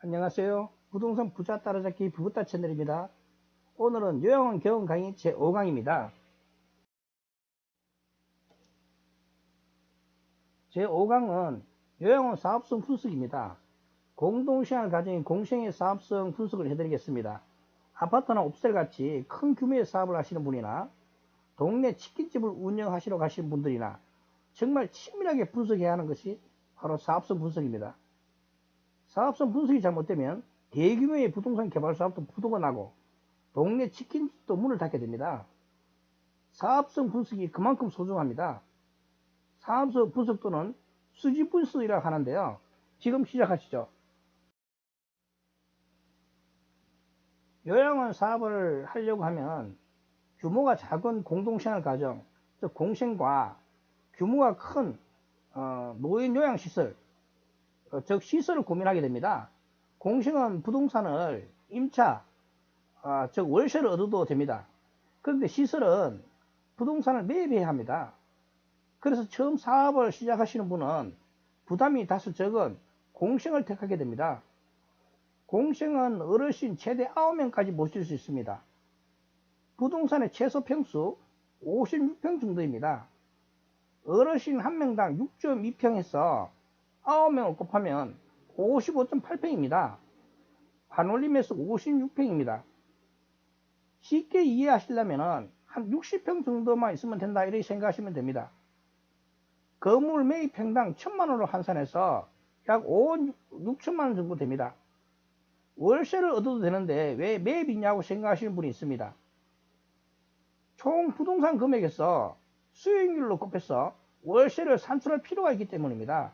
안녕하세요. 부동산 부자 따라잡기 부부따 채널입니다. 오늘은 요양원 경험 강의 제5강입니다. 제5강은 요양원 사업성 분석입니다. 공동시행을 가진 공시행의 사업성 분석을 해드리겠습니다. 아파트나 옵셀 같이 큰 규모의 사업을 하시는 분이나 동네 치킨집을 운영하시러 가시는 분들이나 정말 친밀하게 분석해야 하는 것이 바로 사업성 분석입니다. 사업성 분석이 잘못되면 대규모의 부동산 개발 사업도 부도가 나고 동네 치킨집도 문을 닫게 됩니다. 사업성 분석이 그만큼 소중합니다. 사업성 분석 또는 수지 분석이라고 하는데요. 지금 시작하시죠. 요양원 사업을 하려고 하면 규모가 작은 공동시행을 가정, 즉 공생과 규모가 큰 어, 노인 요양시설, 어, 즉 시설을 고민하게 됩니다. 공생은 부동산을 임차, 어, 즉 월세를 얻어도 됩니다. 그런데 시설은 부동산을 매입해야 합니다. 그래서 처음 사업을 시작하시는 분은 부담이 다소 적은 공생을 택하게 됩니다. 공생은 어르신 최대 9명까지 모실 수 있습니다. 부동산의 최소 평수 56평 정도입니다. 어르신 한 명당 6.2평에서 9명을 곱하면 55.8평입니다. 반올림에서 56평입니다. 쉽게 이해하시려면 한 60평 정도만 있으면 된다 이렇게 생각하시면 됩니다. 건물 매입 평당 1000만원으로 환산해서 약 5억 6천만원 정도 됩니다. 월세를 얻어도 되는데 왜 매입이냐고 생각하시는 분이 있습니다. 총 부동산 금액에서 수익률로 곱해서 월세를 산출할 필요가 있기 때문입니다.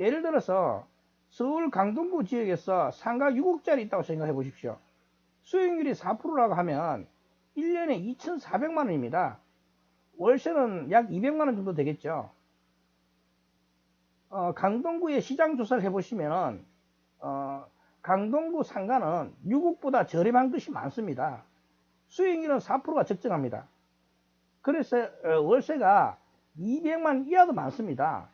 예를 들어서 서울 강동구 지역에서 상가 6억짜리 있다고 생각해 보십시오. 수익률이 4%라고 하면 1년에 2,400만 원입니다. 월세는 약 200만 원 정도 되겠죠. 어, 강동구의 시장 조사를 해보시면 어, 강동구 상가는 6억보다 저렴한 것이 많습니다. 수익률은 4%가 적정합니다. 그래서 어, 월세가 200만 이하도 많습니다.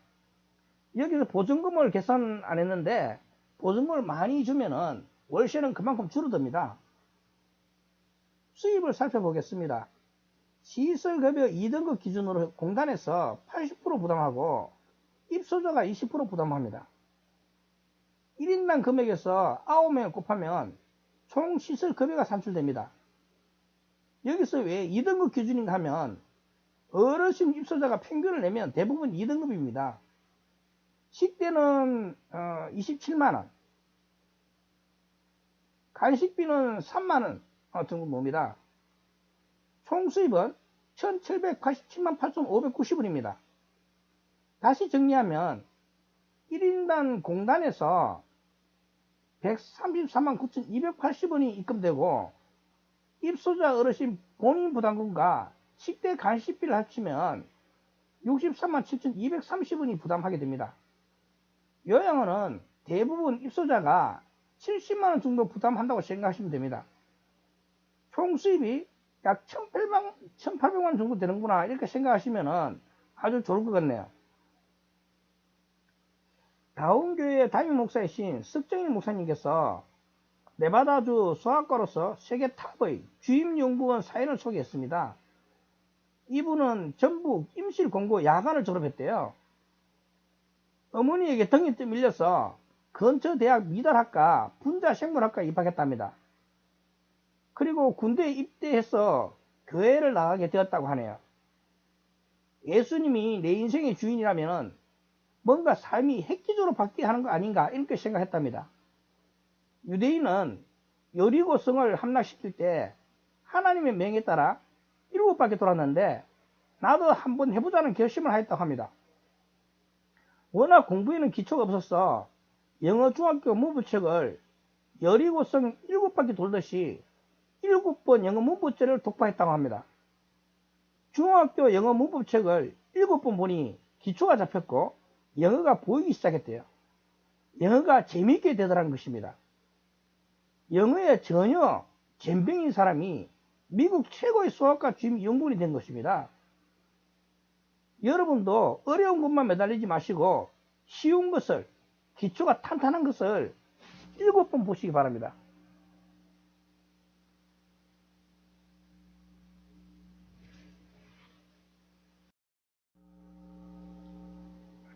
여기서 보증금을 계산 안 했는데 보증금을 많이 주면은 월세는 그만큼 줄어듭니다. 수입을 살펴보겠습니다. 시설급여 2등급 기준으로 공단에서 80% 부담하고 입소자가 20% 부담합니다. 1인당 금액에서 9명 곱하면 총 시설급여가 산출됩니다. 여기서 왜 2등급 기준인가 하면 어르신 입소자가 평균을 내면 대부분 2등급입니다. 식대는 어, 27만원 간식비는 3만원 어, 정도 봅니다. 총 수입은 1787만 8,590원입니다. 다시 정리하면 1인당 공단에서 133만 9,280원이 입금되고 입소자 어르신 본인 부담금과 식대 간식비를 합치면 63만 7,230원이 부담하게 됩니다. 요양원은 대부분 입소자가 70만원 정도 부담한다고 생각하시면 됩니다. 총 수입이 약 1,800만, 1,800만 정도 되는구나 이렇게 생각하시면 아주 좋을 것 같네요. 다운교회 담임 목사이신 석정일 목사님께서 네바다주 수학과로서 세계 탑의 주임 연구원 사연을 소개했습니다. 이분은 전북 임실 공고 야간을 졸업했대요. 어머니에게 등이 밀려서 근처 대학 미달학과 분자생물학과 입학했답니다. 그리고 군대에 입대해서 교회를 나가게 되었다고 하네요. 예수님이 내 인생의 주인이라면 뭔가 삶이 획기적으로 바뀌어야 하는 거 아닌가 이렇게 생각했답니다. 유대인은 여리고 성을 함락시킬 때 하나님의 명에 따라 일곱 바퀴 돌았는데 나도 한번 해보자는 결심을 하였다고 합니다. 워낙 공부에는 기초가 없어서 영어 중학교 문부책을 여리고성 일곱 바퀴 돌듯이 일곱 번 영어 문법책을 독파했다고 합니다. 중학교 영어 문법책을 일곱 번 보니 기초가 잡혔고 영어가 보이기 시작했대요. 영어가 재미있게 되더라는 것입니다. 영어에 전혀 잼병인 사람이 미국 최고의 수학과 주임 연구원이 된 것입니다. 여러분도 어려운 것만 매달리지 마시고 쉬운 것을 기초가 탄탄한 것을 일곱 번 보시기 바랍니다.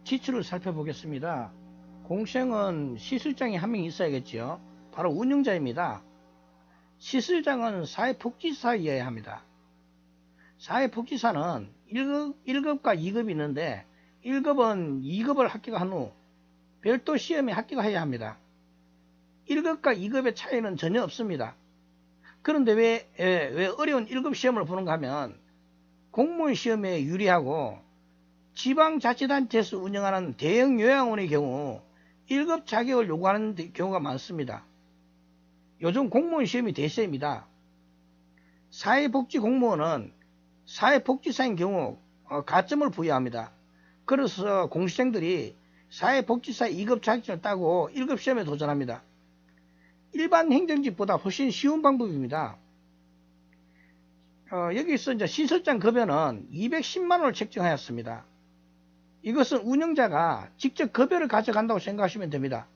지출을 살펴보겠습니다. 공생은 시술장이 한 명 있어야겠지요. 바로 운영자입니다. 시술장은 사회 복지 사이어야 합니다. 사회복지사는 1급, 1급과 2급이 있는데 1급은 2급을 합격한 후 별도 시험에 합격해야 합니다. 1급과 2급의 차이는 전혀 없습니다. 그런데 왜, 예, 왜 어려운 1급 시험을 보는가 하면 공무원 시험에 유리하고 지방자치단체에서 운영하는 대형 요양원의 경우 1급 자격을 요구하는 경우가 많습니다. 요즘 공무원 시험이 대세입니다. 사회복지 공무원은 사회복지사인 경우 어, 가점을 부여합니다. 그래서 공시생들이 사회복지사 2급 자격증을 따고 1급 시험에 도전합니다. 일반 행정직보다 훨씬 쉬운 방법입니다. 어, 여기서 이제 시설장 급여는 210만원을 책정하였습니다. 이것은 운영자가 직접 급여를 가져간다고 생각하시면 됩니다.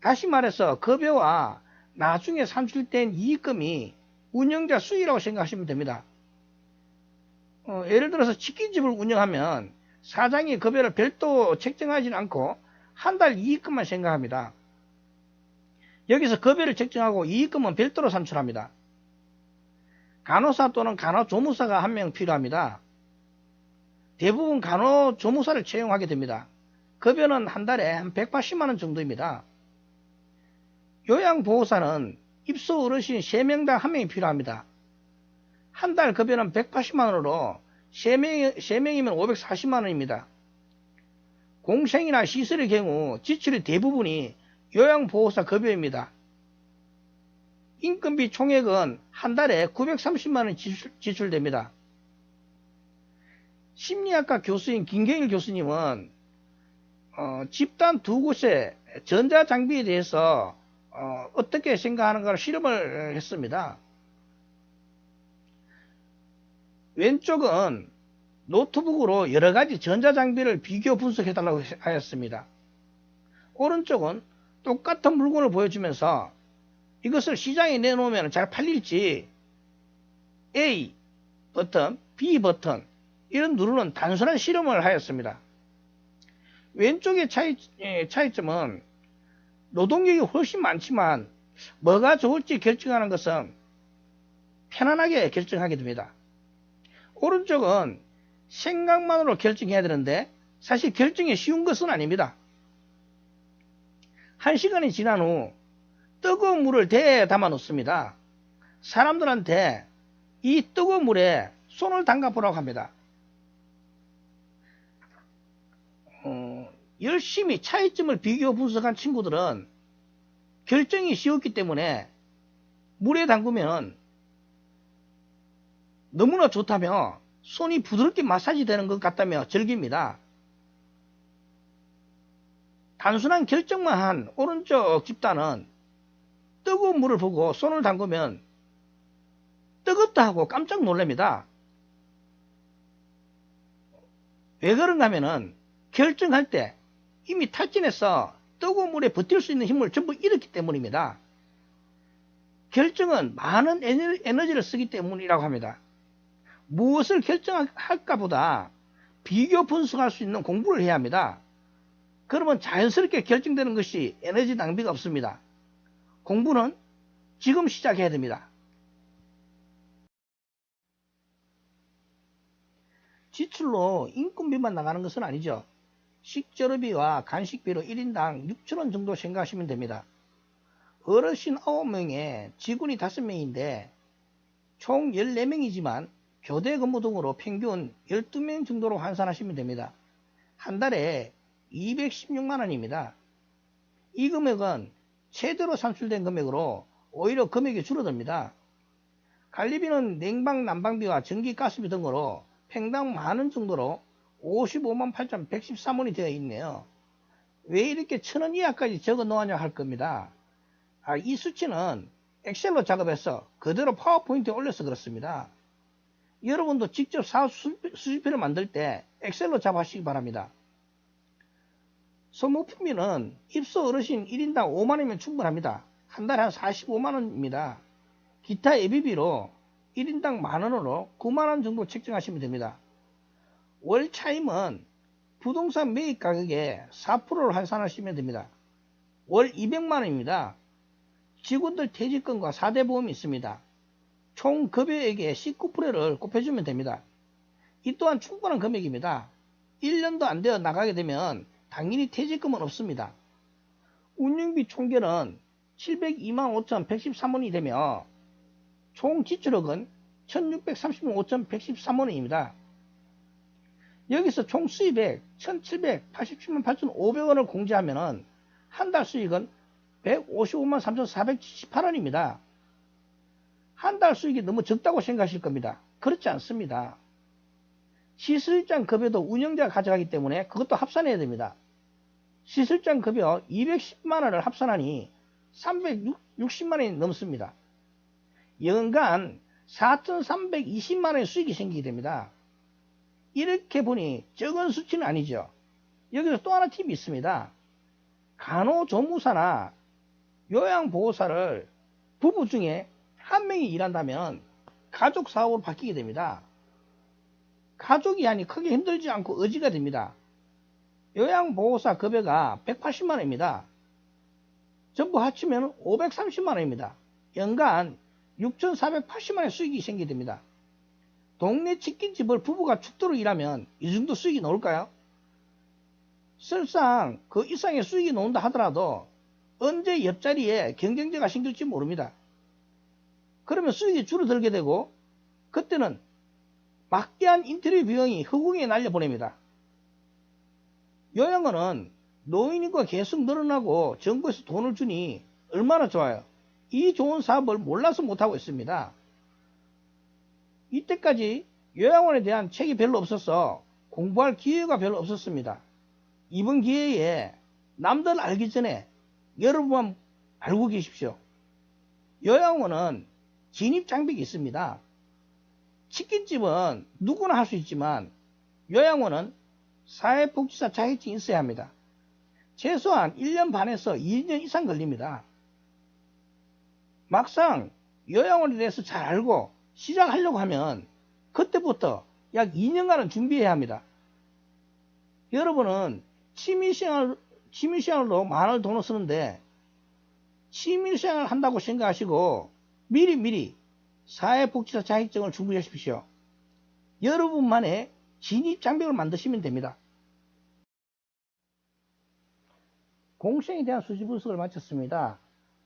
다시 말해서 급여와 나중에 산출된 이익금이 운영자 수익이라고 생각하시면 됩니다. 어, 예를 들어서 치킨집을 운영하면 사장이 급여를 별도 책정하지는 않고 한 달 이익금만 생각합니다. 여기서 급여를 책정하고 이익금은 별도로 산출합니다. 간호사 또는 간호조무사가 한 명 필요합니다. 대부분 간호조무사를 채용하게 됩니다. 급여는 한 달에 한 180만원 정도입니다. 요양보호사는 입소 어르신 3명당 1명이 필요합니다. 한 달 급여는 180만원으로 3명, 3명이면 540만원입니다. 공생이나 시설의 경우 지출의 대부분이 요양보호사 급여입니다. 인건비 총액은 한 달에 930만원 지출, 지출됩니다. 심리학과 교수인 김경일 교수님은 어, 집단 두 곳의 전자장비에 대해서 어, 떻게 생각하는가를 실험을 했습니다. 왼쪽은 노트북으로 여러 가지 전자장비를 비교 분석해달라고 하였습니다. 오른쪽은 똑같은 물건을 보여주면서 이것을 시장에 내놓으면 잘 팔릴지 A 버튼, B 버튼 이런 누르는 단순한 실험을 하였습니다. 왼쪽의 차이, 예, 차이점은 노동력이 훨씬 많지만 뭐가 좋을지 결정하는 것은 편안하게 결정하게 됩니다. 오른쪽은 생각만으로 결정해야 되는데 사실 결정이 쉬운 것은 아닙니다. 한 시간이 지난 후 뜨거운 물을 대에 담아 놓습니다. 사람들한테 이 뜨거운 물에 손을 담가 보라고 합니다. 어, 열심히 차이점을 비교 분석한 친구들은 결정이 쉬웠기 때문에 물에 담그면 너무나 좋다며 손이 부드럽게 마사지 되는 것 같다며 즐깁니다. 단순한 결정만 한 오른쪽 집단은 뜨거운 물을 보고 손을 담그면 뜨겁다 하고 깜짝 놀랍니다. 왜 그런가 하면은 결정할 때 이미 탈진해서 뜨거운 물에 버틸 수 있는 힘을 전부 잃었기 때문입니다. 결정은 많은 에너지를 쓰기 때문이라고 합니다. 무엇을 결정할까 보다 비교 분석할 수 있는 공부를 해야 합니다. 그러면 자연스럽게 결정되는 것이 에너지 낭비가 없습니다. 공부는 지금 시작해야 됩니다. 지출로 인건비만 나가는 것은 아니죠. 식재료비와 간식비로 1인당 6천원 정도 생각하시면 됩니다. 어르신 9명에 직원이 5명인데 총 14명이지만 교대 근무 등으로 평균 12명 정도로 환산하시면 됩니다. 한 달에 216만원입니다. 이 금액은 최대로 산출된 금액으로 오히려 금액이 줄어듭니다. 관리비는 냉방, 난방비와 전기, 가스비 등으로 팽당 만원 정도로 55만 8,113원이 되어 있네요. 왜 이렇게 천 원 이하까지 적어 놓았냐 할 겁니다. 아, 이 수치는 엑셀로 작업해서 그대로 파워포인트에 올려서 그렇습니다. 여러분도 직접 사업 수집표를 만들 때 엑셀로 작업하시기 바랍니다. 소모품비는 입소 어르신 1인당 5만원이면 충분합니다. 한 달에 한 45만원입니다. 기타 예비비로 1인당 만원으로 9만원 정도 책정하시면 됩니다. 월 차임은 부동산 매입 가격에 4%를 환산하시면 됩니다. 월 200만원입니다. 직원들 퇴직금과 4대 보험이 있습니다. 총 급여액의 19%를 곱해주면 됩니다. 이 또한 충분한 금액입니다. 1년도 안 되어 나가게 되면 당연히 퇴직금은 없습니다. 운영비 총계는 702만 5,113원이 되며 총 지출액은 1630만 5,113원입니다. 여기서 총 수입액 1787만 8,500원을 공제하면 한 달 수익은 155만 3,478원입니다. 한 달 수익이 너무 적다고 생각하실 겁니다. 그렇지 않습니다. 시설장 급여도 운영자가 가져가기 때문에 그것도 합산해야 됩니다. 시설장 급여 210만원을 합산하니 360만원이 넘습니다. 연간 4,320만원의 수익이 생기게 됩니다. 이렇게 보니 적은 수치는 아니죠. 여기서 또 하나 팁이 있습니다. 간호조무사나 요양보호사를 부부 중에 한 명이 일한다면 가족 사업으로 바뀌게 됩니다. 가족이 하니 크게 힘들지 않고 의지가 됩니다. 요양보호사 급여가 180만원입니다. 전부 합치면 530만원입니다. 연간 6,480만원의 수익이 생기게 됩니다. 동네 치킨집을 부부가 축도로 일하면 이 정도 수익이 나올까요? 설상 그 이상의 수익이 나온다 하더라도 언제 옆자리에 경쟁자가 생길지 모릅니다. 그러면 수익이 줄어들게 되고 그때는 막대한 인테리어 비용이 허공에 날려보냅니다. 요양원은 노인인구가 계속 늘어나고 정부에서 돈을 주니 얼마나 좋아요. 이 좋은 사업을 몰라서 못하고 있습니다. 이때까지 요양원에 대한 책이 별로 없어서 공부할 기회가 별로 없었습니다. 이번 기회에 남들 알기 전에 여러분만 알고 계십시오. 요양원은 진입 장벽이 있습니다. 치킨집은 누구나 할 수 있지만 요양원은 사회복지사 자격증이 있어야 합니다. 최소한 1년 반에서 2년 이상 걸립니다. 막상 요양원에 대해서 잘 알고 시작하려고 하면 그때부터 약 2년간은 준비해야 합니다. 여러분은 취미생활, 취미생활로 많은 돈을 쓰는데 취미생활 한다고 생각하시고 미리 미리 사회복지사 자격증을 준비하십시오. 여러분만의 진입 장벽을 만드시면 됩니다. 공생에 대한 수지 분석을 마쳤습니다.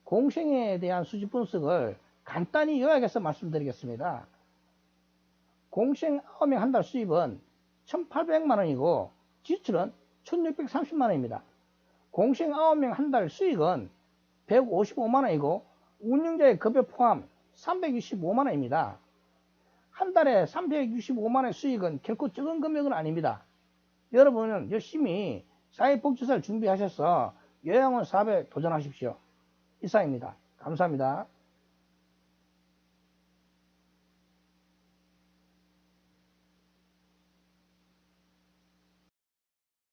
공생에 대한 수지 분석을 간단히 요약해서 말씀드리겠습니다. 공생 9명 한 달 수입은 1,800만원이고 지출은 1,630만원입니다. 공생 9명 한 달 수익은 155만원이고 운영자의 급여 포함 365만원입니다. 한 달에 365만원의 수익은 결코 적은 금액은 아닙니다. 여러분은 열심히 사회복지사를 준비하셔서 요양원 사업에 도전하십시오. 이상입니다. 감사합니다.